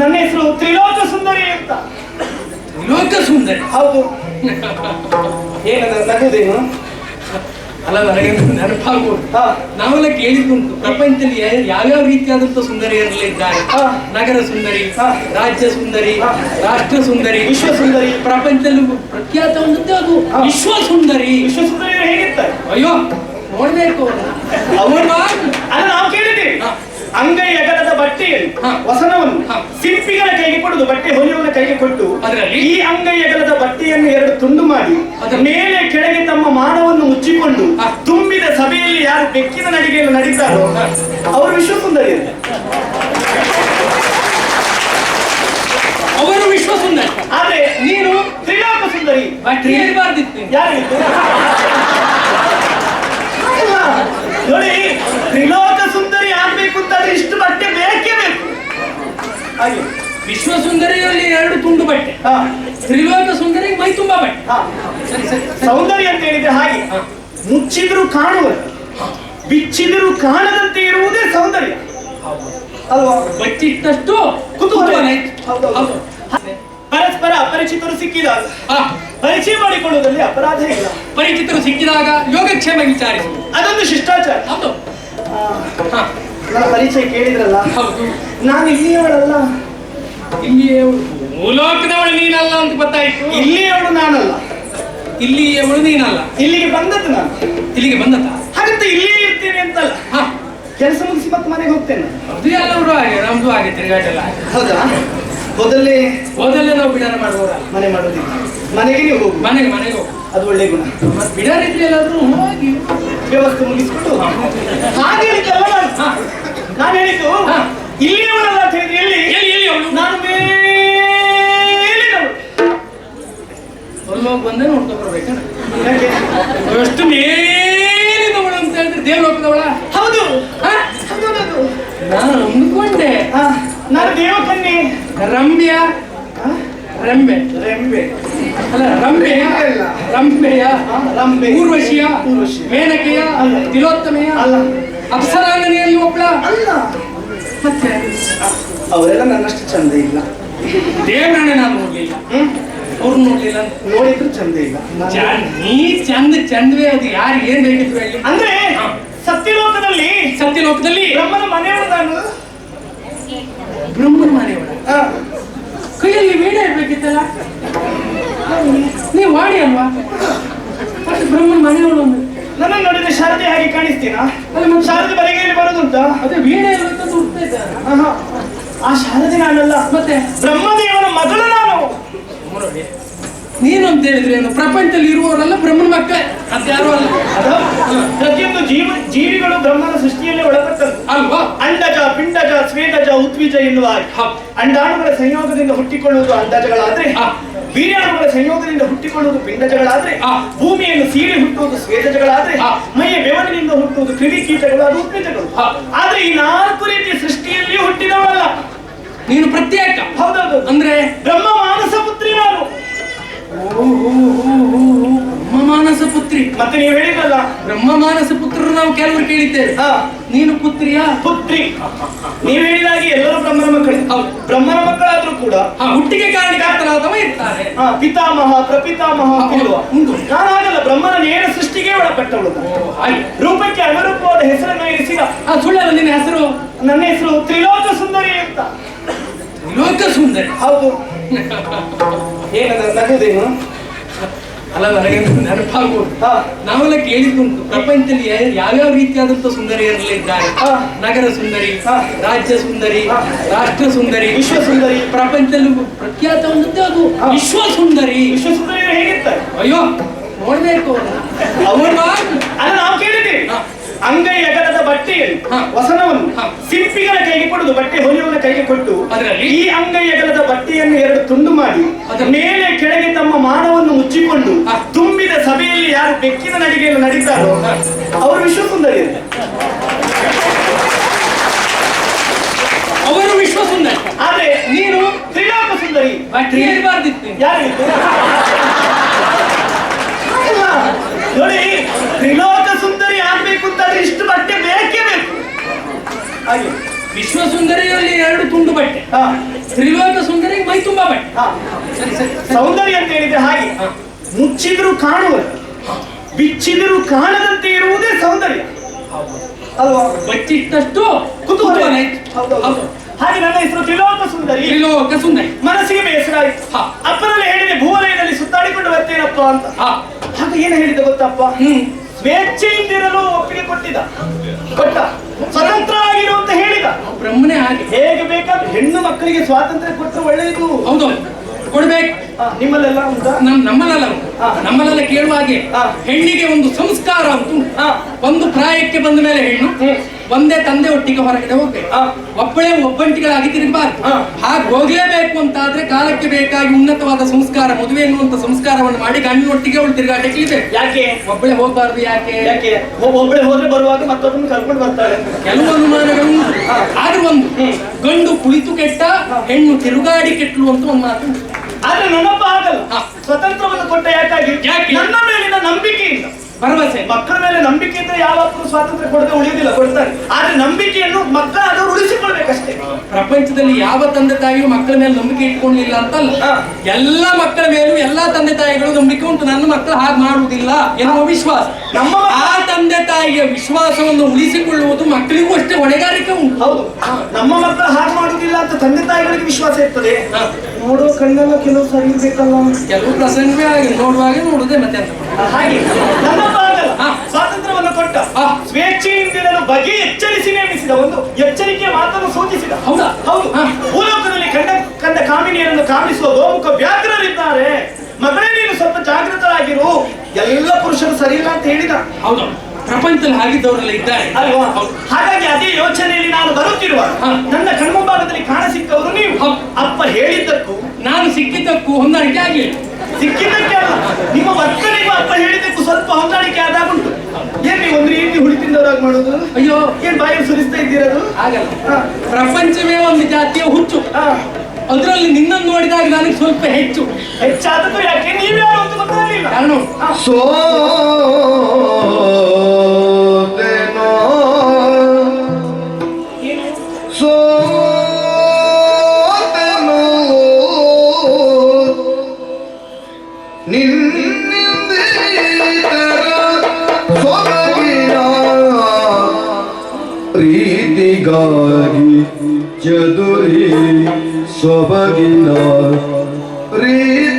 ನನ್ನ ಹೆಸರು ತ್ರಿಲೋಕ ಸುಂದರಿ ಅಂತ. ತ್ರಿಲೋಕ ಸುಂದರಿ? ಹೌದು. ಏನದ ನಗುದೇನು ಅಲ್ಲ ನನಗೆ ನೆನಪಾಗ್ಬೋದು ನಾವೆಲ್ಲ ಕೇಳಿದ್ದುಂಟು ಪ್ರಪಂಚದಲ್ಲಿ ಯಾವ್ಯಾವ ರೀತಿಯಾದಂತ ಸುಂದರಿಯರೆಲ್ಲ ಇದ್ದಾರೆ? ನಗರ ಸುಂದರಿ ರಾಜ್ಯ ಸುಂದರಿ ರಾಷ್ಟ್ರ ಸುಂದರಿ. ವಿಶ್ವ ಸುಂದರಿ. ಪ್ರಪಂಚದಲ್ಲಿ ಪ್ರಖ್ಯಾತ ಹೊಂದುತ್ತೆ ಅದು ವಿಶ್ವ ಸುಂದರಿ. ವಿಶ್ವ ಸುಂದರಿ ಹೇಗಿರ್ತಾರೆ? ಅಯ್ಯೋ ನೋಡ್ಬೇಕು ಅವ್ರ ಅಲ್ಲ ನಾವು ಕೇಳಿದ್ದೇವೆ. ಅಂಗೈ ಅಗಲದ ಬಟ್ಟೆಯಲ್ಲಿ ಹಾ. ವಸನವನ್ನು. ಶಿಲ್ಪಿಗಳ ಕೈಗೆ ಕೊಡುದು ಬಟ್ಟೆ ಹೊಲಿಯುವ ಕೈಗೆ ಕೊಟ್ಟು ಅದರಲ್ಲಿ? ಈ ಅಂಗೈ ಅಗಲದ ಬಟ್ಟೆಯನ್ನು ಎರಡು ತುಂಡು ಮಾಡಿ ಅದರ- ಮೇಲೆ ಕೆಳಗೆ ತಮ್ಮ ಮಾನವನ್ನು ಮುಚ್ಚಿಕೊಂಡು. ತುಂಬಿದ ಸಭೆಯಲ್ಲಿ ಯಾರು ಬೆಕ್ಕಿನ ನಡಿಗೆಯನ್ನು ನಡೀತಾರೋ ಅವರು ವಿಶ್ವ ಸುಂದರಿ ಅವರು ವಿಶ್ವ ಸುಂದರಿ ಆದ್ರೆ ನೀನು ತ್ರಿಲೋಕ ಸುಂದರಿ ಬಟ್ಟೆ ಇರಬಾರ್ದಿತ್ತು ಯಾರಿಗಿತ್ತು ಅಲ್ಲ, ನೋಡಿ ತ್ರಿಲೋಕ ಆಗ್ಬೇಕು ಅಂತಾದ್ರೆ ಇಷ್ಟು ಬಟ್ಟೆ ಬೇಕೇ ಬೇಕು. ಅಯ್ಯೋ ವಿಶ್ವ ಸುಂದರಿಯಲ್ಲಿ ಎರಡು ತುಂಡು ಬಟ್ಟೆ. ಹಾ. ತ್ರಿಲೋಕ ಸುಂದರಿ ಮೈ ತುಂಬಾ ಬಟ್ಟೆ. ಸೌಂದರ್ಯ ಅಂತ ಹೇಳಿದ್ರೆ ಹಾಗೆ. ಮುಚ್ಚಿದ್ರು ಕಾಣುವುದು ಬಿಚ್ಚಿದ್ರು ಕಾಣದಂತೆ ಇರುವುದೇ ಸೌಂದರ್ಯ. ಅಲ್ವಾ? ಬಚ್ಚಿಟ್ಟಷ್ಟು ಕುತೂಹಲ. ಪರಸ್ಪರ ಅಪರಿಚಿತರು ಸಿಕ್ಕಿದಾಗ ಹಾ, ಪರಿಚಯ ಮಾಡಿಕೊಳ್ಳುವುದರಲ್ಲಿ ಅಪರಾಧ ಇಲ್ಲ. ಪರಿಚಿತರು ಸಿಕ್ಕಿದಾಗ ಯೋಗಕ್ಷೇಮ ವಿಚಾರಿಸುವುದು ಅದೊಂದು ಶಿಷ್ಟಾಚಾರ. ಹೌದು. ನನ್ನ ಪರಿಚಯ ಕೇಳಿದ್ರಲ್ಲ? ಹೌದು. ನಾನು ಇಲ್ಲಿಯವಳಲ್ಲ. ಇಲ್ಲಿಯೇ ಭೂಲೋಕದವಳು ನೀನಲ್ಲ ಅಂತ ಗೊತ್ತಾಯ್ತು. ಇಲ್ಲಿಯವಳು ನಾನಲ್ಲ. ಇಲ್ಲಿಯವಳು ನೀನಲ್ಲ. ಇಲ್ಲಿಗೆ ಬಂದದ್ದು ನಾನು. ಇಲ್ಲಿಗೆ ಬಂದದ್ದ? ಹಾಗಂತ ಇಲ್ಲಿಯೇ ಇರ್ತೇನೆ ಅಂತಲ್ಲ. ಹಾ. ಕೆಲಸ ಮುಗಿಸಿ ಮತ್ತೆ ಮನೆಗೆ ಹೋಗ್ತೇನೆ. ಅದು ಎಲ್ಲವರು ಹಾಗೆ ನಮ್ದು ಹಾಗೆ ತಿರುಗಾಟೆಲ್ಲ ಹೌದಾ? ಮೊದಲೇ ಹೋದಲ್ಲೇ ನಾವು ಬಿಡಾರ ಮಾಡುವವರಲ್ಲ. ಮನೆ ಮಾಡೋದಿಲ್ಲ ಮನೆಗೆ ನೀವು ಹೋಗು. ಮನೆಗೆ ಮನೆಗೆ ಹೋಗು. ಅದು ಒಳ್ಳೆ ಗುಣ. ಬಿಡ ರೀತಿಯಲ್ಲಾದ್ರೂ ಹೋಗಿ ವ್ಯವಸ್ಥೆ ಮುಗಿಸ್ಕೊಂಡು ಹಾಗೆ ಹೇಳಿದ್ದಲ್ಲ ನಾನು? ನಾನು ಹೇಳಿದ್ದು ಇಲ್ಲಿ ಇಲ್ಲಿಯವಳಲ್ಲ ಅಂತ ಹೇಳಿದ್ರೆ ಎಲ್ಲಿ? ಎಲ್ಲಿ ಎಲ್ಲಿ ಅವಳು? ನಾನು ಮೇಲಿನವಳು. ಹೊರಲೋಗಿ ಬಂದೇ ನೋಡ್ಕೊ ಬರ್ಬೇಕಣ್ಣ. ಯಾಕೆ? ಎಷ್ಟು ಮೇಲಿನವಳು ಅಂತ ಹೇಳಿದ್ರೆ ದೇವಲೋಕದವಳ ಹೌದು. ನಾನು ಅಂದ್ಕೊಂಡೆ ನಾನು ದೇವಕನ್ನಿ ರಮ್ಯ. ರಂಬೆ. ರೆಂಬೆ. ಅಲ್ಲ. ರಂಬೆಯ ಆ, ರಂಬೆ ಊರ್ವಶಿಯ ಊರ್ವಶಿ. ಮೇನಕೆಯ ಅಲ್ಲ. ತಿಲೋತ್ತಮೆಯ ಅಲ್ಲ. ಅಪ್ಸರಾಂಗನೆಯಲ್ಲಿ ಒಬ್ಳ ಅಲ್ಲ. ಮತ್ತೆ? ಅವರೆಲ್ಲ ನನ್ನಷ್ಟು ಚಂದ ಇಲ್ಲ. ದೇವರನ್ನೇ ನಾನು ನೋಡ್ಲಿಲ್ಲ ಅವ್ರು ನೋಡ್ಲಿಲ್ಲ. ನೋಡಿದ್ರು ಚಂದ ಇಲ್ಲ. ನೀ ಚಂದ ಚಂದವೇ ಅದು ಯಾರು ಏನ್ ಬೇಕಿದ್ರು ಹೇಳಿ. ಅಂದ್ರೆ. ಸತ್ಯಲೋಕದಲ್ಲಿ ಸತ್ಯಲೋಕದಲ್ಲಿ ಬ್ರಹ್ಮನ ಮನೆ ನಾನು ಬ್ರಹ್ಮನ ಮನೆಯವಳ ಕೈಯಲ್ಲಿ ವೀಣೆ ಇರ್ಬೇಕಿತ್ತಲ್ಲ? ನೀವು ಮಾಡಿ ಅಲ್ವಾ? ಮತ್ತೆ ಬ್ರಹ್ಮನ ಮನೆಯವಳು ಅಂದ್ರೆ ನನ್ನ ನೋಡಿದ್ರೆ ಶಾರದೆ ಹಾಗೆ ಕಾಣಿಸ್ತೀನಾ ಅಲ್ಲಿ ಮತ್ತೆ ಶಾರದೆ ಬರೆಗೆಯಲ್ಲಿ ಬರೋದುಂಟಾ? ಅದೇ ವೀಣೆ ಇರ್ಬೇಕಂತ ಹುಡ್ತಾ ಇದ್ದಾರೆ. ಆಹಾ. ಆ ಶಾರದೆ ನಾನಲ್ಲ. ಮತ್ತೆ? ಬ್ರಹ್ಮದೇವನ ಮಗಳು ನಾನು. ನೋಡಿ ನೀನು ಅಂತ ಹೇಳಿದ್ರೆ ಏನು? ಪ್ರಪಂಚದಲ್ಲಿ ಇರುವವರೆಲ್ಲ ಬ್ರಹ್ಮನ ಮಕ್ಕಳೇ. ಅಂತ ಯಾರು ಅಲ್ಲ. ಅದು ಪ್ರತಿಯೊಂದು ಜೀವ ಜೀವಿಗಳು ಬ್ರಹ್ಮನ ಸೃಷ್ಟಿಯಲ್ಲೇ ಒಳಪಟ್ಟದ್ದು. ಅಲ್ವಾ? ಅಂಡಜ ಪಿಂಡಜ ಸ್ವೇದಜ ಉದ್ವಿಜ ಎನ್ನುವ ಹಾಗೆ. ಹೌದು. ಅಂಡಾಣುಗಳ ಸಂಯೋಗದಿಂದ ಹುಟ್ಟಿಕೊಳ್ಳುವುದು ಅಂಡಜಗಳಾದ್ರೆ ಹಾ. ವೀರ್ಯಾಣುಗಳ ಸಂಯೋಗದಿಂದ ಹುಟ್ಟಿಕೊಳ್ಳುವುದು ಪಿಂಡಜಗಳಾದ್ರೆ ಆ ಭೂಮಿಯನ್ನು ಸೀಳಿ ಹುಟ್ಟುವುದು ಸ್ವೇದಜಗಳಾದ್ರೆ ಆ ಮೈಯ ಬೆವರಿನಿಂದ ಹುಟ್ಟುವುದು ಕ್ರಿಮಿಕೀಟಗಳು ಅದು ಉದ್ವಿಜಗಳು ಹಾ. ಆದ್ರೆ ಈ ನಾಲ್ಕು ರೀತಿಯ ಸೃಷ್ಟಿಯಲ್ಲಿಯೂ ಹುಟ್ಟಿದವಲ್ಲ ನೀನು ಪ್ರತ್ಯೇಕ. ಹೌದೌದು. ಅಂದ್ರೆ? ಬ್ರಹ್ಮ ಮಾನಸ ಪುತ್ರಿ ನಾನು. ಬ್ರಹ್ಮ ಮಾನಸ ಪುತ್ರಿ. ಮತ್ತೆ ನೀವು ಹೇಳಿದ್ರಲ್ಲ. ಬ್ರಹ್ಮ ಮಾನಸ ಪುತ್ರರು ನಾವು ಕೆಲವರು ಕೇಳಿದ್ದೇವೆ. ಹಾ. ನೀನು ಪುತ್ರಿಯ? ಪುತ್ರಿ. ನೀವು ಹೇಳಿದಾಗೆ ಎಲ್ಲರೂ ಬ್ರಹ್ಮನ ಮಕ್ಕಳು. ಬ್ರಹ್ಮನ ಮಕ್ಕಳಾದ್ರೂ ಕೂಡ ಹುಟ್ಟಿಗೆ ಕಾರಣಕರ್ತನಾದವ ಇರ್ತಾರೆ. ಪಿತಾಮಹ ಪ್ರಪಿತಾಮಹ ನಾನಾಗಲ್ಲ ಬ್ರಹ್ಮನ ನೇರ ಸೃಷ್ಟಿಗೆ ಒಳಪಟ್ಟವಳು. ರೂಪಕ್ಕೆ ಅನುರೂಪವಾದ ಹೆಸರನ್ನು ಇರಿಸಿದ ಆ ಸುಳ್ಳಲ್ಲ ನಿನ್ನ ಹೆಸರು? ನನ್ನ ಹೆಸರು ತ್ರಿಲೋಕ ಸುಂದರಿ ಅಂತ. ತ್ರಿಲೋಕ ಸುಂದರಿ. ಹೌದು. ಏನದ ನಗುದೇನು? ಅಲ್ಲ ನನಗೆ ನೆನಪಾಗ್ಬೋದು ನಾವೆಲ್ಲ ಕೇಳಿದ್ದುಂಟು. ಪ್ರಪಂಚದಲ್ಲಿ ಯಾವ್ಯಾವ ರೀತಿಯಾದಂತ ಸುಂದರಿಯರೆಲ್ಲ ಇದ್ದಾರೆ? ನಗರ ಸುಂದರಿ. ರಾಜ್ಯ ಸುಂದರಿ ರಾಷ್ಟ್ರ ಸುಂದರಿ ವಿಶ್ವ ಸುಂದರಿ. ಪ್ರಪಂಚದಲ್ಲಿ ಪ್ರಖ್ಯಾತ ಹೊಂದಿದ್ದೆ ಅದು. ವಿಶ್ವ ಸುಂದರಿ. ವಿಶ್ವ ಸುಂದರಿ ಹೇಗಿರ್ತಾರೆ? ಅಯ್ಯೋ ನೋಡ್ಬೇಕು. ಅವ್ರನ್ನ. ಅಲ್ಲ ನಾವು ಕೇಳಿದ್ದೀವಿ. ಅಂಗೈ ಅಗಲದ ಬಟ್ಟೆಯನ್ನು. ವಸನವನ್ನು ಸಿಪ್ಪಿಗಳ ಶಿಲ್ಪಿಗಳ ಕೈಗೆ ಕೊಡುದು ಬಟ್ಟೆ ಹೊಲಿಯುವ ಕೈಗೆ ಕೊಟ್ಟು ಅದರಲ್ಲಿ? ಈ ಅಂಗೈ ಅಗಲದ ಬಟ್ಟೆಯನ್ನು ಎರಡು ತುಂಡು ಮಾಡಿ? ಮೇಲೆ ಕೆಳಗೆ ತಮ್ಮ ಮಾನವನ್ನು ಮುಚ್ಚಿಕೊಂಡು. ತುಂಬಿದ ಸಭೆಯಲ್ಲಿ ಯಾರು ಬೆಕ್ಕಿನ ನಡಿಗೆಯನ್ನು ನಡೀತಾರೋ ಅವರು ವಿಶ್ವ ಸುಂದರಿ ಅವರು ವಿಶ್ವ ಸುಂದರಿ ಆದ್ರೆ ನೀನು ತ್ರಿಲೋಕ ಸುಂದರಿ ಯಾರು ನೋಡಿ ತ್ರಿಲೋಕ ಆಗ್ಬೇಕು ಇಷ್ಟು ಬಟ್ಟೆ ಬೇಕೇ ಬೇಕು. ಹಾಗೆ. ವಿಶ್ವ ಸುಂದರಿಯಲ್ಲಿ ಎರಡು ತುಂಡು ಬಟ್ಟೆ. ಹಾ. ತ್ರಿಲೋಕ ಸುಂದರಿ ಮೈ ತುಂಬಾ ಬಟ್ಟೆ. ಹಾ. ಸರಿ ಸರಿ ಸರಿ. ಸೌಂದರ್ಯ ಅಂತ ಹೇಳಿದ್ರೆ ಹಾಗೆ. ಮುಚ್ಚಿದ್ರು ಕಾಣುವ ಬಿಚ್ಚಿದ್ರು ಕಾಣದಂತೆ ಇರುವುದೇ ಸೌಂದರ್ಯ. ಅಲ್ವಾ? ಬಚ್ಚಿಟ್ಟಷ್ಟು ಕುತೂಹಲ. ಹೌದು. ಹಾಗೆ ನನ್ನ ಹೆಸರು ತ್ರಿಲೋಕ ಸುಂದರಿ. ತ್ರಿಲೋಕ ಸುಂದರಿ. ಮನಸ್ಸಿಗೆ ಬೇಸರ ಆಯ್ತು. ಅಪ್ಪನಲ್ಲಿ ಹೇಳಿದೆ ಭೂವಲಯದಲ್ಲಿ ಸುತ್ತಾಡಿಕೊಂಡು ಬರ್ತೇನಪ್ಪ ಅಂತ. ಹಾಗೆ ಏನು ಹೇಳಿದೆ ಗೊತ್ತಪ್ಪ? ಹ್ಮ್. ಸ್ವೇಚ್ಛೆಯಿಂದಿರಲು ಒಪ್ಪಿಗೆ ಕೊಟ್ಟಿದ್ದ. ಕೊಟ್ಟ. ಸ್ವತಂತ್ರ ಆಗಿರು ಅಂತ ಹೇಳಿದ. ಬ್ರಹ್ಮನೇ ಹಾಗೆ. ಹೇಗೆ ಬೇಕಾದ್ರೆ ಹೆಣ್ಣು ಮಕ್ಕಳಿಗೆ ಸ್ವಾತಂತ್ರ್ಯ ಕೊಟ್ಟರೆ ಒಳ್ಳೆಯದು. ಹೌದು ಕೊಡ್ಬೇಕು. ನಿಮ್ಮಲ್ಲೆಲ್ಲ ಉಂಟಾ? ನಮ್ ನಮ್ಮಲ್ಲೆಲ್ಲ. ನಮ್ಮಲ್ಲೆಲ್ಲ ಕೇಳುವ ಹಾಗೆ. ಹೆಣ್ಣಿಗೆ ಒಂದು ಸಂಸ್ಕಾರ ಉಂಟು. ಒಂದು ಪ್ರಾಯಕ್ಕೆ ಬಂದ ಮೇಲೆ ಹೆಣ್ಣು. ಒಂದೇ ತಂದೆ ಒಟ್ಟಿಗೆ ಹೊರಗಡೆ ಹೋಗ್ಬೇಕು. ಒಬ್ಬಳೇ ಒಬ್ಬಂಟಿಗಳಾಗಿ ತಿರುಗಬಾರ್ದು. ಹಾಗೆ ಹೋಗ್ಲೇಬೇಕು ಅಂತ ಆದ್ರೆ ಕಾಲಕ್ಕೆ ಬೇಕಾಗಿ ಉನ್ನತವಾದ ಸಂಸ್ಕಾರ ಮದುವೆ ಎನ್ನುವಂತ ಸಂಸ್ಕಾರವನ್ನು ಮಾಡಿ ಗಂಡಿನೊಟ್ಟಿಗೆ ಅವಳು ತಿರುಗಾಟಕ್ಕೆ ಇದೆ ಯಾಕೆ ಒಬ್ಬಳೇ ಹೋಗ್ಬಾರ್ದು ಯಾಕೆ ಯಾಕೆ ಒಬ್ಬಳೆ ಹೋದ್ರೆ ಬರುವಾಗ ಮತ್ತೊಬ್ಬನ ಕರ್ಕೊಂಡು ಬರ್ತಾರೆ. ಕೆಲವು ಅನುಮಾನಗಳು. ಆದ್ರೂ ಒಂದು ಗಂಡು ಕುಳಿತು ಕೆಟ್ಟ ಹೆಣ್ಣು ತಿರುಗಾಡಿ ಕೆಟ್ಟಲು ಅಂತ ಒಂದು ಮಾತು. ಆದ್ರೆ ನನ್ನಪ್ಪ ಆಗಲ್ಲ. ಸ್ವತಂತ್ರವನ್ನು ಕೊಟ್ಟ ಯಾಕಾಗಿ ಯಾಕೆ? ನನ್ನ ಮೇಲಿನ ನಂಬಿಕೆಯಿಂದ ಭರವಸೆ ಮಕ್ಕಳ ಮೇಲೆ ನಂಬಿಕೆ ಇದ್ರೆ ಯಾವತ್ತೂ ಸ್ವಾತಂತ್ರ್ಯ ಕೊಡದೆ ಉಳಿಯುವುದಿಲ್ಲ ಕೊಡ್ತಾರೆ. ಆದ್ರೆ ನಂಬಿಕೆಯನ್ನು ಮಕ್ಕಳಾದವರು ಉಳಿಸಿಕೊಳ್ಬೇಕಷ್ಟೇ ಪ್ರಪಂಚದಲ್ಲಿ ಯಾವ ತಂದೆ ತಾಯಿಯು ಮಕ್ಕಳ ಮೇಲೆ ನಂಬಿಕೆ ಇಟ್ಕೊಂಡಿಲ್ಲ ಅಂತಲ್ಲ ಎಲ್ಲ ಮಕ್ಕಳ ಮೇಲೂ ಎಲ್ಲಾ ತಂದೆ ತಾಯಿಗಳು ನಂಬಿಕೆ ಉಂಟು. ನನ್ನ ಮಕ್ಕಳು ಹಾಗೆ ಮಾಡುವುದಿಲ್ಲ ಎನ್ನುವ ವಿಶ್ವಾಸ. ನಮ್ಮ ಆ ತಂದೆ ತಾಯಿಯ ವಿಶ್ವಾಸವನ್ನು ಉಳಿಸಿಕೊಳ್ಳುವುದು ಮಕ್ಕಳಿಗೂ ಅಷ್ಟೇ ಹೊಣೆಗಾರಿಕೆ ಉಂಟು. ಹೌದು. ನಮ್ಮ ಮಕ್ಕಳು ಹಾಗೆ ಮಾಡುವುದಿಲ್ಲ ಅಂತ ತಂದೆ ತಾಯಿಗಳಿಗೆ ವಿಶ್ವಾಸ ಇರ್ತದೆ. ನೋಡುವ ನೋಡೋ ಕಣ್ಣೆಲ್ಲ ಕೆಲವು ಸರಿ ಇರ್ಬೇಕಲ್ಲ. ಕೆಲವು ಪ್ರಸಂಗವೇ ಆಗಿ ನೋಡುವಾಗ ನೋಡುದೇ ಮತ್ತೆ ಅಂತ ಹಾಗೆ. ನಮ್ಮ ಸ್ವಾತಂತ್ರ್ಯವನ್ನು ಕೊಟ್ಟ. ಸ್ವೇಚ್ಛೆಯಿಂದ ಸ್ವೇಚ್ಛೆಯಿಂದಿರಲು ಬಗೆ ಎಚ್ಚರಿಸಿ ನೇಮಿಸಿದ ಒಂದು ಎಚ್ಚರಿಕೆ ಮಾತನ್ನು ಸೂಚಿಸಿದ. ಹೌದಾ? ಹೌದು. ಹಾ. ಭೂಲೋಕದಲ್ಲಿ ಕಂಡ ಕಂಡ ಕಾಮಿನಿಯರನ್ನು ಕಾಮಿಸುವ ಗೋಮುಖ ವ್ಯಾಘ್ರರಿದ್ದಾರೆ. ಮಗಳೇ ನೀನು ಸ್ವಲ್ಪ ಜಾಗೃತರಾಗಿರು. ಎಲ್ಲ ಪುರುಷರು ಸರಿ ಇಲ್ಲ ಅಂತ ಹೇಳಿದ. ಹೌದು. ಪ್ರಪಂಚದಲ್ಲಿ ಹಾಗಿದ್ದವರೆಲ್ಲ ಇದ್ದಾರೆ. ಅಲ್ವಾ. ಹಾಗಾಗಿ ಅದೇ ಯೋಚನೆಯಲ್ಲಿ ನಾನು ಬರುತ್ತಿರುವ. ನನ್ನ ಕಣ್ಮುಂಭಾಗದಲ್ಲಿ ಕಾಣ ಸಿಕ್ಕವರು ನೀವು. ಅಪ್ಪ ಹೇಳಿದ್ದಕ್ಕೂ ನಾನು ಸಿಕ್ಕಿದ್ದಕ್ಕೂ ಹೊಂದಾಣಿಕೆ ಆಗಲಿಲ್ಲ. ಸಿಕ್ಕಿದ್ದಕ್ಕೆ ಅಲ್ಲ. ನಿಮ್ಮ ವರ್ತನೆಗೂ ಅಪ್ಪ ಹೇಳಿದ್ದಕ್ಕೂ ಸ್ವಲ್ಪ ಹೊಂದಾಣಿಕೆ ಆದಾಗ ಉಂಟು ಏನ್ ನೀವು ಒಂದು ರೀತಿ ಹುಳಿತಿಂದವರಾಗಿ ಮಾಡೋದು? ಅಯ್ಯೋ. ಏನ್ ಬಾಯಿ ಸುರಿಸ್ತಾ ಇದ್ದೀರದು? ಆಗಲ್ಲ. ಪ್ರಪಂಚವೇ ಒಂದು ಜಾತಿಯ ಹುಚ್ಚು. ಅದರಲ್ಲಿ ನಿನ್ನನ್ನು ನೋಡಿದಾಗ ನನಗೆ ಸ್ವಲ್ಪ ಹೆಚ್ಚು. ಹೆಚ್ಚಾದದ್ದು ಯಾಕೆ? ನೀವ್ಯಾರು ಅಂತ ಗೊತ್ತಾಗ್ಲಿಲ್ಲ ಕಾರಣ ಹಾ. ಸೋತೆನೋ. ಏನು? ಸೋತೆನೋ ನಿನ್ನಿಂದೀತರ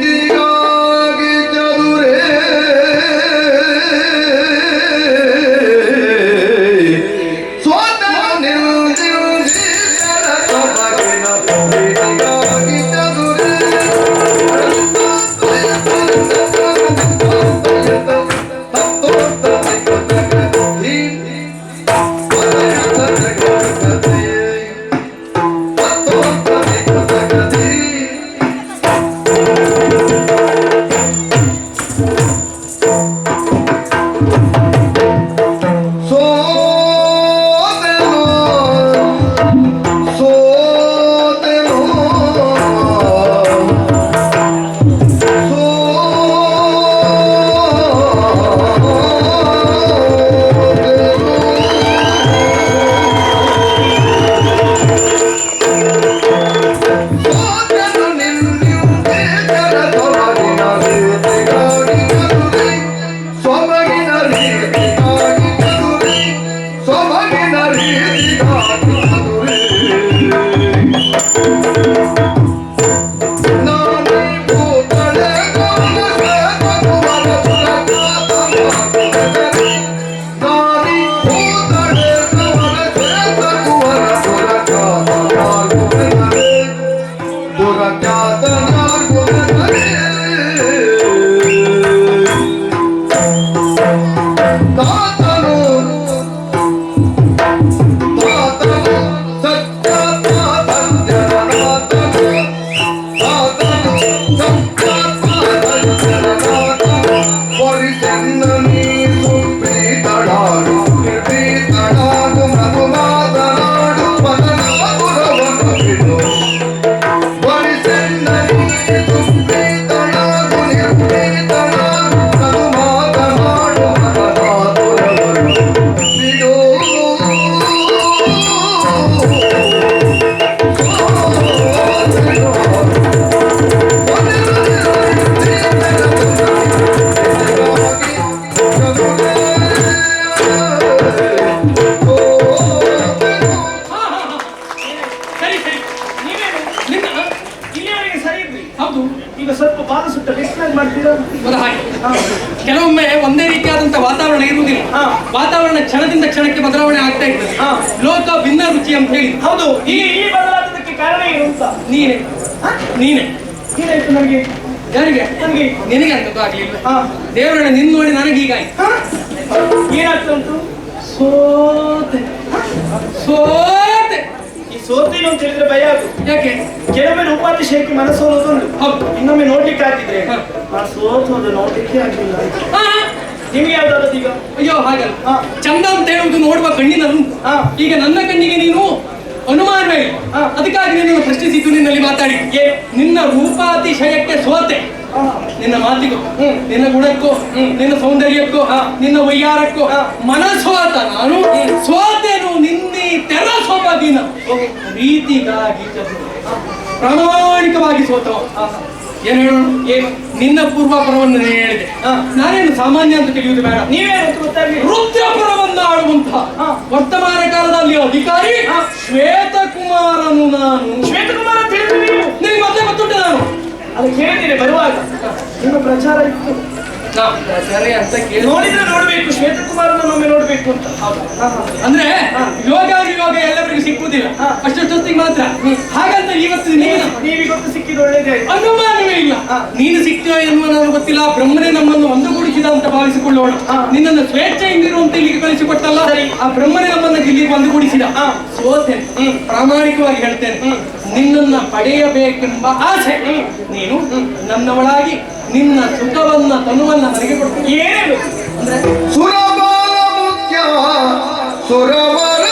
ನನಗೆ ಯಾರಿಗೆ? ನನಗೆ. ನಿನಗೆ ಅಂತದ್ದು ಆಗ್ಲಿಲ್ಲ ಹಾ. ದೇವರನ್ನ ನಿನ್ ನೋಡಿ ನನಗೆ ಹೀಗಾಯ್ತು? ಏನಾಗ್ತಾ ಉಂಟು ಸೋತೆ. ಸೋತೆ. ಈ ಸೋತೇನು ಅಂತ ಹೇಳಿದ್ರೆ ಭಯ ಆಗುತ್ತೆ ಯಾಕೆ? ಕೆಲವೊಮ್ಮೆ ರೂಪಾತಿಶಯಕ್ಕೆ ಮನಸ್ಸು ಹೋಗೋದು ಹೌದು. ಇನ್ನೊಮ್ಮೆ ನೋಡ್ಲಿಕ್ಕೆ ಆಗ್ತಿದ್ರೆ. ಆ ಸೋತೋದು ನೋಡ್ಲಿಕ್ಕೆ ಆಗಿಲ್ಲ ನಿಮ್ಗೆ ಯಾವ್ದಾದ್ರು ಈಗ? ಅಯ್ಯೋ ಹಾಗಲ್ಲ. ಚಂದ ಅಂತ ಹೇಳುವುದು ನೋಡುವ ಕಣ್ಣಿನಲ್ಲಿ. ಹಾ. ಈಗ ನನ್ನ ಕಣ್ಣಿಗೆ ನೀನು ಅನುಮಾನವೇ ಇಲ್ಲ. ಅದಕ್ಕಾಗಿ ನಿನ್ನನ್ನು ಪ್ರಶ್ನಿಸಿದ್ದು ನಿನ್ನಲ್ಲಿ ಮಾತಾಡಿ ಏ? ನಿನ್ನ ರೂಪಾತಿಶಯಕ್ಕೆ ಸೋತೆ. ನಿನ್ನ ಮಾತಿಗೂ. ನಿನ್ನ ಗುಣಕ್ಕೂ ನಿನ್ನ ಸೌಂದರ್ಯಕ್ಕೂ ಹಾ. ನಿನ್ನ ವೈಯಾರಕ್ಕೂ ಹಾ. ಸೋತ ನಾನು ಸೋತೆನು ನಿನ್ನೆ ತೆರ ಸೊಬಗಿನ ರೀತಿಗಾಗಿ ಚದುರು. ಪ್ರಾಮಾಣಿಕವಾಗಿ ಸೋತವ ಏನು ಹೇಳೋಣ? ನಿನ್ನ ಪೂರ್ವಾಪರವನ್ನು ನಾನು ಹೇಳಿದೆ. ನಾನೇನು ಸಾಮಾನ್ಯ ಅಂತ ತಿಳಿಯುವುದು ಬೇಡ. ಗೊತ್ತಾಗ್ಲಿಲ್ಲ ರುದ್ರಪುರವನ್ನು ಆಡುವಂತಹ. ವರ್ತಮಾನ ಕಾಲದಲ್ಲಿ ಅಧಿಕಾರಿ. ಶ್ವೇತಕುಮಾರನು ನಾನು. ಶ್ವೇತಕುಮಾರ ನೀವು ನಿನಗೆ ಮತ್ತೆ ಗೊತ್ತುಂಟು ನಾನು. ಅದಕ್ಕೆ ಹೇಳ್ತೀನಿ ಬರುವಾಗ. ನಿಮ್ಮ ಪ್ರಚಾರ ಇತ್ತು. ನೋಡಿದ್ರೆ ನೋಡ್ಬೇಕು ಶ್ವೇತಕುಮಾರನ ಒಮ್ಮೆ ನೋಡ್ಬೇಕು ಅಂತ. ಅಂದ್ರೆ. ಯೋಗ ಯೋಗ ಎಲ್ಲರಿಗೂ ಸಿಕ್ಕುದಿಲ್ಲ. ಅಷ್ಟೊತ್ತಿಗೆ ಮಾತ್ರ ಹಾಗಂತ ಇವತ್ತು ನೀನು ನೀವಿಗೊತ್ತು ಸಿಕ್ಕಿದ್ದು ಒಳ್ಳೇದೇ. ಅನುಮಾನವೇ ಇಲ್ಲ. ನೀನು ಸಿಕ್ತೀಯ ಎನ್ನುವ ನನಗೆ ಗೊತ್ತಿಲ್ಲ ಬ್ರಹ್ಮನೇ ನಮ್ಮನ್ನು ಒಂದುಗೂಡಿಸಿದ ಅಂತ ಭಾವಿಸಿಕೊಳ್ಳೋಣ. ನಿನ್ನನ್ನು ಸ್ವೇಚ್ಛೆಯಿಂದಿರುವಂತೆ ಇಲ್ಲಿಗೆ ಕಳಿಸಿಕೊಟ್ಟಲ್ಲ. ಆ ಬ್ರಹ್ಮನೇ ನಮ್ಮನ್ನು ಇಲ್ಲಿಗೆ ಒಂದುಗೂಡಿಸಿದ. ಸೋತೆ ಹ್ಮ್. ಪ್ರಾಮಾಣಿಕವಾಗಿ ಹೇಳ್ತೇನೆ. ನಿನ್ನನ್ನ ಪಡೆಯಬೇಕೆಂಬ ಆಸೆ ನೀನು ನನ್ನವಳಾಗಿ ನಿನ್ನ ಸುಖವನ್ನ ತನುವನ್ನ ನನಗೆ ಕೊಡ್ತೀನಿ. ಏನೇನು ಅಂದ್ರೆ ಸುರಬಾಲ ಮುಖ್ಯ ಸುರವರ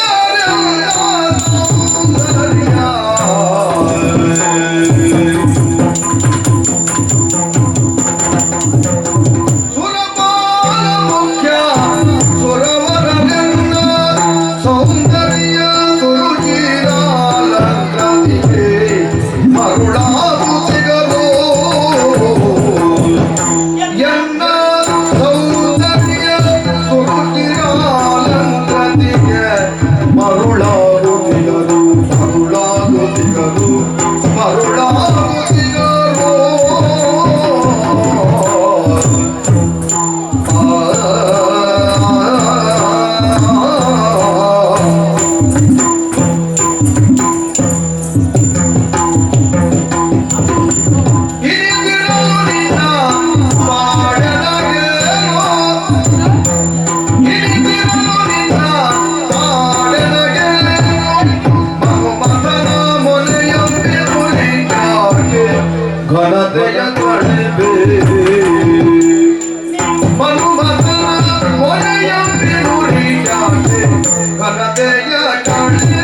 Kadadeye çarşı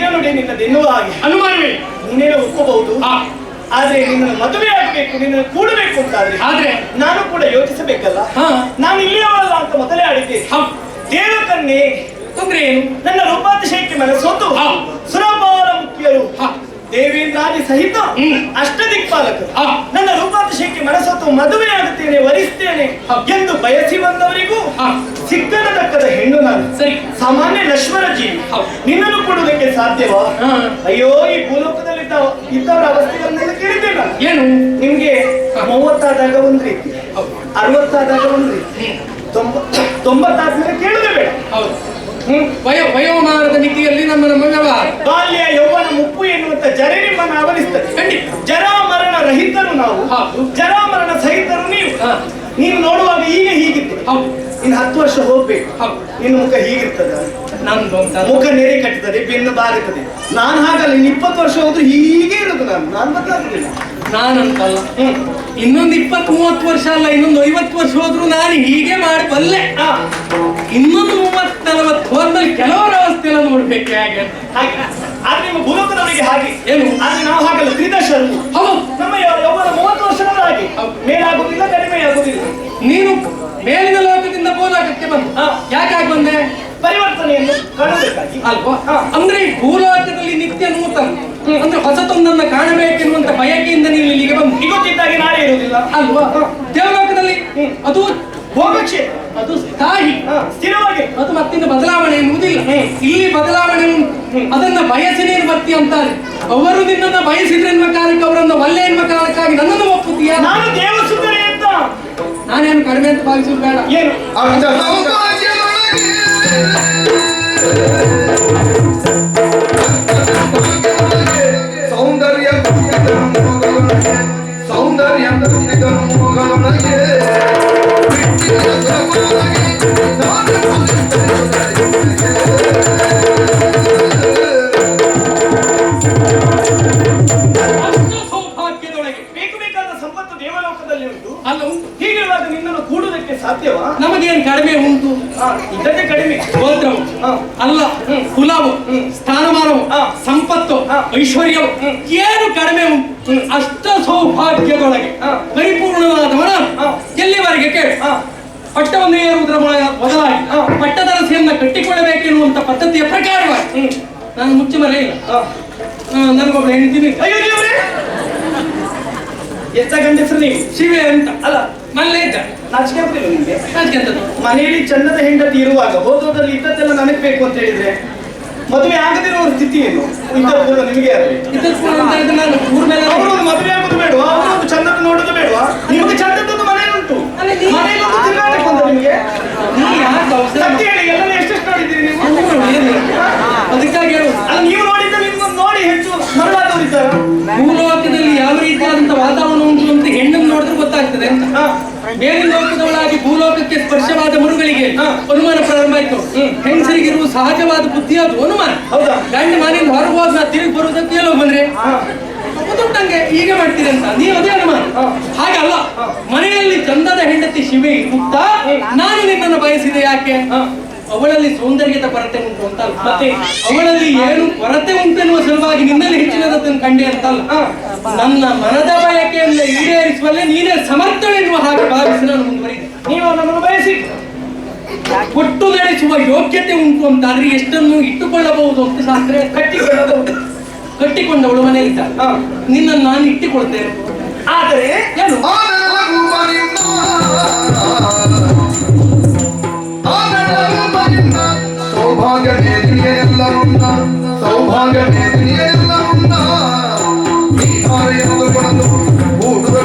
ನುಡಿ ನಿನ್ನ ದೆನ್ನುವ ಹಾಗೆ. ಅನುಮಾನವೇ? ನೀನೇನು ಒಪ್ಪಬಹುದು? ಆದ್ರೆ ನಿನ್ನ ಮದುವೆ ಆಗಬೇಕು ನಿನ್ನ ಕೂಡಬೇಕು ಅಂತ ಆದ್ರೆ? ನಾನು ಕೂಡ ಯೋಚಿಸಬೇಕಲ್ಲ? ಹಾ. ನಾನು ಇಲ್ಲಿಯವಲ್ಲ ಅಂತ ಮೊದಲೇ ಆಡಿದ್ದೆ. ಹೌದು. ದೇವಕನ್ಯೆ ತೊಂದ್ರೆ ಏನು? ನನ್ನ ರೂಪಾತಿಶಯಕ್ಕೆ ಮನಸ್ಸೊತ್ತು. ಸುರಪಾಲ ಮುಖ್ಯರು. ದೇವೇಂದ್ರಾದಿ ಸಹಿತ ಅಷ್ಟ ದಿಕ್ಪಾಲಕರು. ನನ್ನ ರೂಪಾತಿಶಯಕ್ಕೆ ಮನಸ್ಸೊತ್ತು ಮದುವೆ ಆಗುತ್ತೇನೆ ವರಿಸ್ತೇನೆ. ಎಂದು ಬಯಸಿ ಬಂದವರಿಗೂ ಸಿಕ್ಕನ ದಕ್ಕದ ತಕ್ಕದ ಹೆಣ್ಣು ನಾನು. ಸರಿ. ಸಾಮಾನ್ಯ ಲಕ್ಷ್ಮಣ ಜೀವಿ. ನಿನ್ನನ್ನು ಕೊಡುವುದಕ್ಕೆ ಸಾಧ್ಯವಾ. ಅಯ್ಯೋ ಈ ಭೂಲೋಕದಲ್ಲಿ ಇದ್ದವರ ಅವಸ್ಥೆಗಳನ್ನೆಲ್ಲ ಕೇಳಿದ್ದೇನೆ ಏನು? ನಿಮ್ಗೆ. ಮೂವತ್ತಾದಾಗ ಒಂದ್ ರೀತಿ. ಅರವತ್ತಾದಾಗ ಒಂದ್ ರೀತಿ. ತೊಂಬ ತೊಂಬತ್ತಾದ್ಮೇಲೆ ಕೇಳುದೇ ಬೇಡ. ವಯೋ ವಯೋಮಾನದ ಮಿತಿಯಲ್ಲಿ ನಮ್ಮ ನಮ್ಮ ವ್ಯವಹಾರ ಬಾಲ್ಯ ಯೌವನ ಮುಪ್ಪು ಎನ್ನುವಂತ ಜರೆ ನಿಮ್ಮನ್ನು ಆವರಿಸ್ತದೆ. ಖಂಡಿತ. ಜರಾಮರಣ ರಹಿತರು ನಾವು. ಜರಾಮರಣ ಸಹಿತರು ನೀವು. ನೀನು ನೋಡುವಾಗ ಈಗ ಹೀಗಿತ್ತು. ಹೌದು. ಇನ್ನು ಹತ್ತು ವರ್ಷ ಹೋಗ್ಬೇಕು. ಹೌದು. ನಿನ್ನ ಮುಖ ಹೀಗಿರ್ತದ? ನಂದು ಮುಖ ನೆರೆ ಕಟ್ಟುತ್ತದೆ ಬೆನ್ನು ಬಾರುತ್ತದೆ ನಾನು ಹಾಗಲ್ಲ ಇನ್ನು ಇಪ್ಪತ್ತು ವರ್ಷ ಹೋದ್ರೆ ಹೀಗೆ ಇರುದು ನಾನು. ನಾನು ಬದಲಾಗುದಿಲ್ಲ. ನಾನಂತಲ್ಲ. ಅಂತಲ್ಲ ಇನ್ನೊಂದು ಇಪ್ಪತ್ ಮೂವತ್ತು ವರ್ಷ ಅಲ್ಲ ಇನ್ನೊಂದು ಐವತ್ತು ವರ್ಷ ಹೋದ್ರು ನಾನು ಹೀಗೆ ಮಾಡಿ ಬಲ್ಲೆ ಇನ್ನೊಂದು ಮೂವತ್ ನಲವತ್ತು ಹೋದ್ಮೇಲೆ ಕೆಲವರ ಅವಸ್ಥೆ ಎಲ್ಲ ನೋಡ್ಬೇಕು ಹೇಗೆ ಆದ್ರೆ ನಿಮ್ಮ ಭೂಲೋಕದವರಿಗೆ ಹಾಗೆ. ಏನು? ಆದ್ರೆ ನಾವು ಹಾಗಲ್ಲ ತ್ರಿದಶರು ಹೌದು. ನಮ್ಮ ಯೌ- ಯೌವನ ಮೂವತ್ತು ವರ್ಷಗಳ ಹಾಗೆ. ಮೇಲಾಗುದಿಲ್ಲ ಕಡಿಮೆ ಆಗುದಿಲ್ಲ ನೀನು ಮೇಲಿನ ಲೋಕದಿಂದ ಭೂಲೋಕಕ್ಕೆ ಬಂದು. ಯಾಕಾಗಿ ಬಂದೆ? ಪರಿವರ್ತನೆಯನ್ನು ಕಾಣಬೇಕಾಗಿ ಅಲ್ವಾ. ಅಂದ್ರೆ ಭೂಲೋಕದಲ್ಲಿ ನಿತ್ಯ ನೂತನ. ಅಂದ್ರೆ ಹೊಸತೊಂದನ್ನ ಕಾಣಬೇಕೆನ್ನುವಂತ ಬಯಕೆಯಿಂದ ನೀವು ಇಲ್ಲಿಗೆ ಬಂದು ಇವತ್ತಿದ್ದಾಗಿ ನಾಳೆ ಇರುವುದಿಲ್ಲ. ಅಲ್ವಾ. ದೇವಲೋಕದಲ್ಲಿ ಅದು ಹೋಗಕ್ಷೆ. ಅದು ಸ್ಥಾಯಿ. ಸ್ಥಿರವಾಗಿ. ಅದು ಮತ್ತಿಂದ ಬದಲಾವಣೆ ಎನ್ನುವುದಿಲ್ಲ. ಈ ಇಲ್ಲಿ ಬದಲಾವಣೆ. ಅದನ್ನ ಬಯಸಿ ನೀನು ಬರ್ತಿ ಅಂತಾರೆ. ಅವರು ನಿನ್ನನ್ನ ಬಯಸಿದ್ರೆ ಎನ್ನುವ ಕಾಲಕ್ಕೆ ಅವರನ್ನು ಒಲ್ಲೆ ಎನ್ನುವ ಕಾಲಕ್ಕಾಗಿ ನನ್ನನ್ನು ಒಪ್ಪುತ್ತೀಯ? ನಾನು ದೇವ ಸುಂದರಿ ಅಂತ. ನಾನೇನು ಕಡಿಮೆ ಅಂತ ಭಾವಿಸುವುದು ಬೇಡ. ಏನು? ನಮಗೇನು ಕಡಿಮೆ ಉಂಟು ಇದಕ್ಕೆ ಕಡಿಮೆ ಗೋತ್ರವು. ಅಲ್ಲ ಹ್ಮ್. ಕುಲವು ಹ್ಮ್. ಸ್ಥಾನಮಾನವು. ಸಂಪತ್ತು. ಐಶ್ವರ್ಯವು ಹ್ಮ್. ಏನು ಕಡಿಮೆ ಉಂಟು ಹ್ಮ್. ಅಷ್ಟ ಸೌಭಾಗ್ಯದೊಳಗೆ ಹಾ. ಪರಿಪೂರ್ಣವಾದವನ ಹಾ. ಎಲ್ಲಿವರೆಗೆ ಕೇಳು ಹಾ, ಪಟ್ಟವನ್ನು ಏರುವುದರ ಮೊಳ- ಮೊದಲಾಗಿ ಹಾ. ಪಟ್ಟದರಸಿಯನ್ನ ಕಟ್ಟಿಕೊಳ್ಳಬೇಕೆನ್ನುವಂತ ಪದ್ಧತಿಯ ಪ್ರಕಾರವಾಗಿ ಹ್ಮ್. ನಾನು ಮುಚ್ಚು ಮರೆ ಇಲ್ಲ ಹಾ. ಆ, ನನಗೊಬ್ಬ ಹೆಂಡತಿನಿ ಅಯ್ಯೋ ದೇವ್ರೇ ಎಷ್ಟ ಗಂಡಸರು ನೀವು ಶಿವೆ ಅಂತ. ಅಲ್ಲ ಮಲ್ಲೆ ಇದ್ದ ನಾಚಿಕೆ ಆಗ್ತಿಲ್ಲ ನಿಮ್ಗೆ? ಅಂತ ಮನೆಯಲ್ಲಿ ಚಂದದ ಹೆಂಡತಿ ಇರುವಾಗ ಹೋದೋದ್ರಲ್ಲಿ ಇದ್ದದ್ದೆಲ್ಲ ನನಗೆ ಬೇಕು ಅಂತ ಹೇಳಿದ್ರೆ ಮದುವೆ ಆಗದಿರುವ ಸ್ಥಿತಿ ಏನು? ಇದ್ದ ನಿಮಗೆ ಅವರು ಒಂದು ಮದುವೆ ಆಗುದು ಬೇಡವಾ? ಅವರು ಒಂದು ಚಂದದ ನೋಡುದು ಬೇಡವಾ? ನಿಮಗೆ ಚಂದದ್ದು ಮನೆ ಉಂಟು. ಮನೆಯಲ್ಲಿ ಒಂದು ತಿರುಗಾಟಕ್ಕೆ ಬಂದ ನಿಮಗೆ. ಹೇಳಿ ಎಲ್ಲ ಎಷ್ಟೆಷ್ಟು ನೋಡಿದ್ದೀರಿ ನೀವು? ಅದಕ್ಕಾಗಿ ಅಲ್ಲ ನೀವು ನೋಡಿದ್ದ ನಿಮ್ಗೆ ನೋಡಿ ಹೆಚ್ಚು ಮರಳಾದವರಿದ್ದಾರ? ಭೂಲೋಕದಲ್ಲಿ ಯಾವ ರೀತಿಯಾದಂತ ವಾತಾವರಣ ಉಂಟು ಅಂತ ಹೆಣ್ಣನ್ನು ನೋಡಿದ್ರೆ ಗೊತ್ತಾಗ್ತದೆ. ಬೇರೆ ಲೋಕದವಳಾಗಿ ಭೂಲೋಕಕ್ಕೆ ಸ್ಪರ್ಶವಾದ ಮರುಗಳಿಗೆ. ಅನುಮಾನ ಪ್ರಾರಂಭ ಆಯ್ತು. ಹೆಂಗಸರಿಗಿರುವ ಸಹಜವಾದ ಬುದ್ಧಿ ಅದು ಅನುಮಾನ? ಗಂಡ ಮನೆಯಿಂದ ಹೊರಗೆ ಹೋದ್ ನಾ ತಿರುಗಿ ಬರುವುದಕ್ಕೆ ಎಲ್ಲೋ ಬಂದ್ರೆ? ಗೊತ್ತುಂಟಂಗೆ ಈಗ ಮಾಡ್ತೀರಿ ಅಂತ. ನೀವು ಅದೇ ಅನುಮಾನ. ಹಾಗೆ ಹಾಗಲ್ಲ ಮನೆಯಲ್ಲಿ ಚಂದದ ಹೆಂಡತಿ ಶಿವೆ ಮುಕ್ತ. ನಾನು ನಿನ್ನನ್ನು ಬಯಸಿದೆ ಯಾಕೆ. ಅವಳಲ್ಲಿ ಸೌಂದರ್ಯದ ಕೊರತೆ ಉಂಟು ಅಂತ ಮತ್ತೆ? ಅವಳಲ್ಲಿ ಏನು ಕೊರತೆ ಉಂಟೆನ್ನುವ ಸಲುವಾಗಿ ನಿನ್ನಲ್ಲಿ ಹೆಚ್ಚಿನದನ್ನು ಕಂಡೆ ಅಂತಲ್ಲ. ನನ್ನ ಮನದ ಬಯಕೆಯನ್ನು ಈಡೇರಿಸುವಲ್ಲೇ ನೀನೇ ಸಮರ್ಥನೆನ್ನುವ ಹಾಗೆ ಭಾವಿಸಿ ನಾನು ಮುಂದುವರಿದೆ ನೀವು ನನ್ನನ್ನು ಬಯಸಿ ಕೊಟ್ಟು ನಡೆಸುವ ಯೋಗ್ಯತೆ ಉಂಟು ಅಂತಾದ್ರೆ ಎಷ್ಟನ್ನು ಇಟ್ಟುಕೊಳ್ಳಬಹುದು ಅಂತ ಶಾಸ್ತ್ರ. ಕಟ್ಟಿಕೊಳ್ಳಬಹುದು ಕಟ್ಟಿಕೊಂಡವಳು ಮನೆಯಲ್ಲಿದ್ದಾಳೆ ಹಾ. ನಿನ್ನನ್ನು ನಾನು ಇಟ್ಟುಕೊಳ್ತೇನೆ ಆದರೆ ಏನು ಸೌಭಾಗ್ಯ ಸೌಭಾಗ್ಯ ಈ ಕಾರ್ಯವನ್ನು ಊಟದ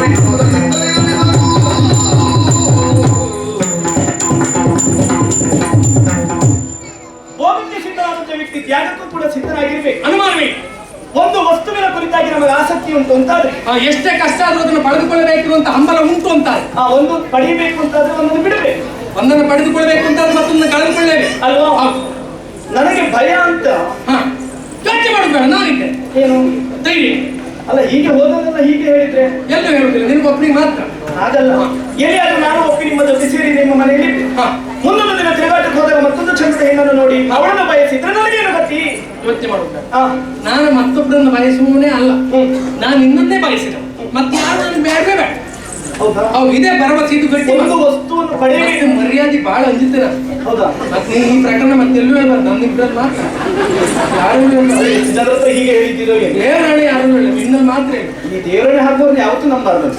ತ್ಯಾಗಕ್ಕೂ ಕೂಡ ಸಿದ್ಧರಾಗಿರ್ಬೇಕು. ಅನುಮಾನವೇ? ಒಂದು ವಸ್ತುವಿನ ಕುರಿತಾಗಿ ನಮಗೆ ಆಸಕ್ತಿ ಉಂಟು ಅಂತಾದ್ರೆ? ಎಷ್ಟೇ ಕಷ್ಟ ಆದ್ರೂ ಅದನ್ನು ಪಡೆದುಕೊಳ್ಳಬೇಕು ಅಂತ ಹಂಬಲ ಉಂಟು ಅಂತಾರೆ. ಆ ಒಂದು ಪಡಿಬೇಕು ಅಂತಾದ್ರೆ ಒಂದನ್ನು ಬಿಡಬೇಕು. ಒಂದನ್ನು ಪಡೆದುಕೊಳ್ಳಬೇಕು ಅಂತ ಮತ್ತೊಂದು ಕಳೆದುಕೊಳ್ಳಬೇಕು. ಅಲ್ವಾ. ನನಗೆ ಭಯ ಅಂತ. ಚರ್ಚೆ ಯೋಚನೆ ಮಾಡುದು ಬೇಡ? ನಾನಿದ್ದೆ ಏನು? ಧೈರ್ಯ. ಅಲ್ಲ ಹೀಗೆ ಹೋದಾಗೆಲ್ಲ ಹೀಗೆ ಹೇಳಿದ್ರೆ? ಎಲ್ಲೂ ಹೇಳುದಿಲ್ಲ. ನಿನಗೊಬ್ಬನಿಗೆ ಮಾತ್ರ. ಹಾಗಲ್ಲ. ಎಲ್ಲಿಯಾದ್ರೂ ನಾನು ಒಪ್ಪಿ ನಿಮ್ಮ ಜೊತೆ ಸೇರಿ ನಿಮ್ಮ ಮನೆಯಲ್ಲಿ ಹಾ. ಮುಂದೊಂದು ದಿನ ತಿರುಗಾಟಕ್ಕೆ ಹೋದಾಗ ಮತ್ತೊಂದು ಚಂದದ ಹೆಣ್ಣನ್ನು ನೋಡಿ ಅವಳನ್ನು ಬಯಸಿದ್ರೆ ನನಗೇನು ಗತಿ? ಯೋಚನೆ ಮಾಡುತ್ತೆ ನಾನು ಮತ್ತೊಬ್ಬರನ್ನು ಬಯಸುವವನೇ ಅಲ್ಲ. ನಾನು ಇನ್ನೊಂದೇ ಬಯಸಿದ ಮತ್ತೆ ಯಾರು ನನಗೆ ಬೇಡವೇ ಬೇಡ? ಅವು ಇದೇ ಭರವಸೆ ಇದು ಗಟ್ಟಿ ಒಂದು ವಸ್ತುವನ್ನು ಪಡೆಯಬೇಕು ಮರ್ಯಾದೆ ಬಹಳ ಅಂಜಿತೀರ. ಹೌದಾ? ಮತ್ತೆ ನೀನು ಈ ಪ್ರಕರಣ ಮತ್ತೆ ಎಲ್ಲೂ ಹೇಳ್ಬಾರ್ದು ನನ್ನ ಇಬ್ಬರಲ್ಲಿ ಮಾತ್ರ. ಯಾರು ಜನರ ಹತ್ರ ಹೀಗೆ ಹೇಳಿದ್ದೀರೋ ಏನು? ಯಾರು ಹೇಳಿ ಇನ್ನೊಂದು ಮಾತ್ರ ಈ ದೇವರನ್ನೇ ಹಾಕೋರು ಯಾವತ್ತೂ ನಂಬಾರ್ದು.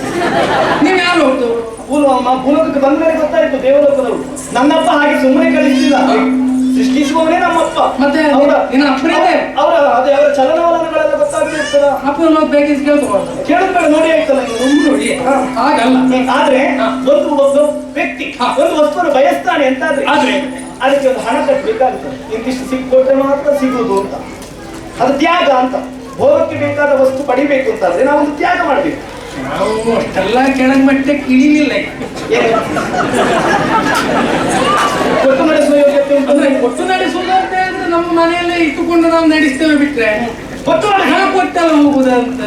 ನೀವು ಯಾರು ಹೋಗ್ತು ಪೂರ್ವಮ್ಮ ಭೂಲೋಕಕ್ಕೆ ಬಂದ ಮೇಲೆ ಗೊತ್ತಾಯ್ತು ದೇವಲೋಕದವರು. ನನ್ನಪ್ಪ ಹಾಗೆ ಸುಮ್ಮನೆ ಕಳಿಸ್ತಿಲ್ಲ ಸೃಷ್ಟಿಸುವವನೇ ನಮ್ಮಪ್ಪ ಮತ್ತೆ ಅವರ ನಿನ್ನ ಅಪ್ಪನೇ. ಅವರ ಅದೇ ಅವರ ಚಲನವಲನಗಳೆಲ್ಲ ಗೊತ್ತಾಗ್ತಿರ್ತದ ಅಪ್ಪನ ಬೇಕಿಸ್ ಕೇಳ್ಕೊಬಾರ್ದು ಕೇಳಿದ್ಮೇಲೆ ನೋಡಿ ಆಯ್ತಲ್ಲ ನೀವು. ನೋಡಿ. ಹಾ. ಹಾಗಲ್ಲ. ಆದ್ರೆ. ಒಂದು ಒಂದು ವ್ಯಕ್ತಿ. ಒಂದು ವಸ್ತುವನ್ನು ಬಯಸ್ತಾನೆ ಅಂತ ಆದ್ರೆ? ಅದಕ್ಕೆ ಒಂದು ಹಣ ಕಟ್ಟಬೇಕಾಗ್ತದೆ ಇಂತಿಷ್ಟು ಸಿಕ್ಕೊಟ್ರೆ ಮಾತ್ರ ಸಿಗುವುದು ಅಂತ. ಅದು ತ್ಯಾಗ ಅಂತ. ಭೋಗಕ್ಕೆ ಬೇಕಾದ ವಸ್ತು ಪಡಿಬೇಕು ಅಂತಾದ್ರೆ ನಾವು ಒಂದು ತ್ಯಾಗ ಮಾಡಬೇಕು. ನಾವು ಅಷ್ಟೆಲ್ಲ ಕೆಳಗ್ ಮಟ್ಟಕ್ಕೆ ಇಳಿಲಿಲ್ಲ ಒಟ್ಟು ನಡೆಸುವ ಯೋಗ್ಯತೆ ಅಂದ್ರೆ ಒಟ್ಟು ನಡೆಸುವುದು ಅಂತ ನಮ್ಮ ಮನೆಯಲ್ಲೇ ಇಟ್ಟುಕೊಂಡು ನಾವು ನಡೆಸ್ತೇವೆ ಬಿಟ್ರೆ ಮಾಡಿ ಹಣ ಕೊಟ್ಟಲ್ಲ ಹೋಗುದಂತ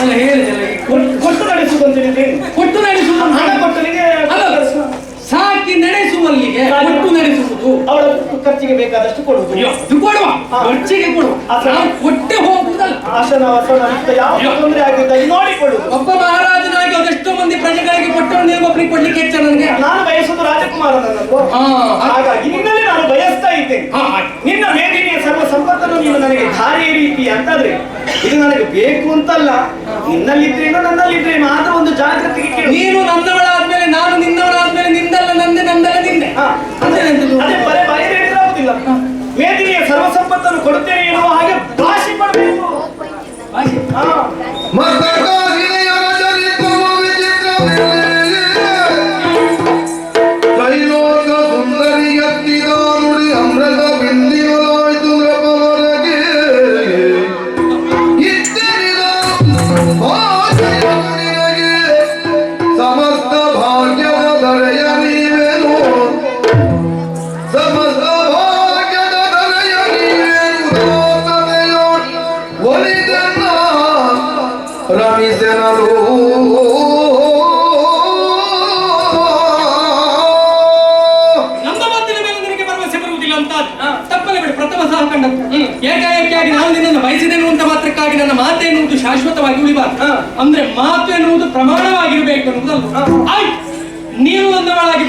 ಅಲ್ಲ ಹೇಳಿದಲ್ಲ ಕೊಟ್ಟು ನಡೆಸುವುದು ಅಂತ ಹೇಳಿ ಕೊಟ್ಟು ನಡೆಸುವುದು ಸಾಕಿ ನಡೆಸುವಲ್ಲಿಗೆ ಒಟ್ಟು ನಡೆಸುವುದು. ಅವಳ ಖರ್ಚಿಗೆ ಬೇಕಾದಷ್ಟು ಕೊಡುವುದು. ಕೊಡುವ. ಖರ್ಚಿಗೆ ಕೊಡುವ. ಒಟ್ಟೆ ನಾವು ಕೊಟ್ಟೆ ಹೋಗುವುದಲ್ಲ. ಆಸನ ವಸನ ಅಂತ ಯಾವ ತೊಂದರೆ ಆಗಿದ್ದ ನೋಡಿಕೊಳ್ಳುವುದು. ಒಬ್ಬ ಮಹಾರಾಜನಾಗಿ ಅದೆಷ್ಟೋ ಮಂದಿ ಪ್ರಜೆಗಳಿಗೆ ಕೊಟ್ಟು ನೀವು ಒಬ್ಬರಿಗೆ ಕೊಡ್ಲಿಕ್ಕೆ ಹೆಚ್ಚ ನನಗೆ? ನಾನು ಬಯಸುವುದು ರಾಜಕುಮಾರನನ್ನು. ಹಾಗಾಗಿ ನಿನ್ನಲ್ಲಿ ನಾನು ಬಯಸ್ತಾ ಇದ್ದೇನೆ. ನಿನ್ನ ಮೇಲಿನ ಸರ್ವ ಸಂಪತ್ತನ್ನು ನೀನು ನನಗೆ ಧಾರೆ ರೀತಿ ಅಂತಂದ್ರೆ ಇದು ನನಗೆ ಬೇಕು ಅಂತಲ್ಲ. ನಿನ್ನಲ್ಲಿದ್ರೇನು ನನ್ನಲ್ಲಿದ್ರೇನು ಆದ್ರೆ ಒಂದು ಜಾಗೃತಿಗೆ ನೀನು ನೀನು ನನ್ನವಳಾದ್ಮೇಲೆ ನಾನು ನಿನ್ನವಳಾದ್ಮೇಲೆ ನಿಂದಲ್ಲ ನಂದೆ ನಂದಲ್ಲ ನಿಂದೆ. ಹಾ, ಅಂದ್ರೆ ಎಂತದು? ಅದೇ ಬರೇ ಬಾಯಿ ಹೇಳಿದ್ರಾಗುದಿಲ್ಲ ಮೇದಿನಿಯ ಸರ್ವ ಸಂಪತ್ತನ್ನು ಕೊಡುತ್ತೇನೆ ಎನ್ನುವ ಹಾಗೆ ಭಾಷೆ ಮಾಡಬೇಕು. ಭಾಷೆ.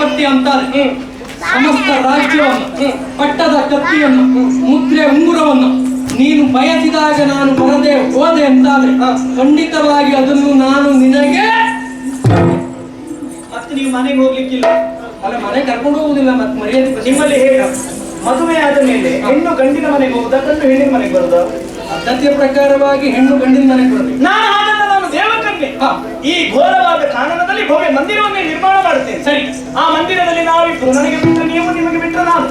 ನನ್ನವಳಾಗಿ ಅಂತಾರೆ. ಅಂತ ಸಮಸ್ತ ರಾಜ್ಯವನ್ನು ಪಟ್ಟದ ಕತ್ತಿಯನ್ನು ಮುದ್ರೆ ಉಂಗುರವನ್ನು ನೀನು ಬಯಸಿದಾಗ ನಾನು ಬರದೆ ಹೋದೆ ಅಂತಾದ್ರೆ ಖಂಡಿತವಾಗಿ ಅದನ್ನು ನಾನು ನಿನಗೆ ಮತ್ತೆ ನೀವು ಮನೆಗೆ ಹೋಗ್ಲಿಕ್ಕಿಲ್ಲ. ಅಲ್ಲ ಮನೆ ಕರ್ಕೊಂಡು ಹೋಗುದಿಲ್ಲ ಮತ್ತೆ ಮರ್ಯಾದೆ ನಿಮ್ಮಲ್ಲಿ ಹೇಗ ಮದುವೆ ಆದ ಮೇಲೆ ಹೆಣ್ಣು ಗಂಡಿನ ಮನೆಗೆ ಹೋಗುದಾ ಗಂಡು ಹೆಣ್ಣಿನ ಮನೆಗೆ ಬರುದಾ? ಪದ್ಧತಿಯ ಪ್ರಕಾರವಾಗಿ ಹೆಣ್ಣು ಗಂಡಿನ ಮನೆಗೆ ಬರುದು ನಾನು ಮಾಡ್ತೇನೆ ಈ ಘೋರವಾದ ಕಾನನದಲ್ಲಿ ಭವ್ಯ ಮಂದಿರವನ್ನೇ ನಿರ್ಮಾಣ ಮಾಡುತ್ತೇನೆ. ಸರಿ ಆ ಮಂದಿರದಲ್ಲಿ ನಾವಿಬ್ಬರು ನನಗೆ ಬಿಟ್ಟರೆ ನೀವು ನಿಮಗೆ ಬಿಟ್ಟರೆ ನಾನು.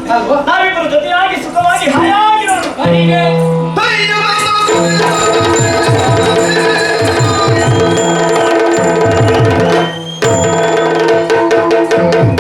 ನಾವಿಬ್ಬರು ಜೊತೆಯಾಗಿ ಸುಖವಾಗಿ ಹಾಯಾಗಿ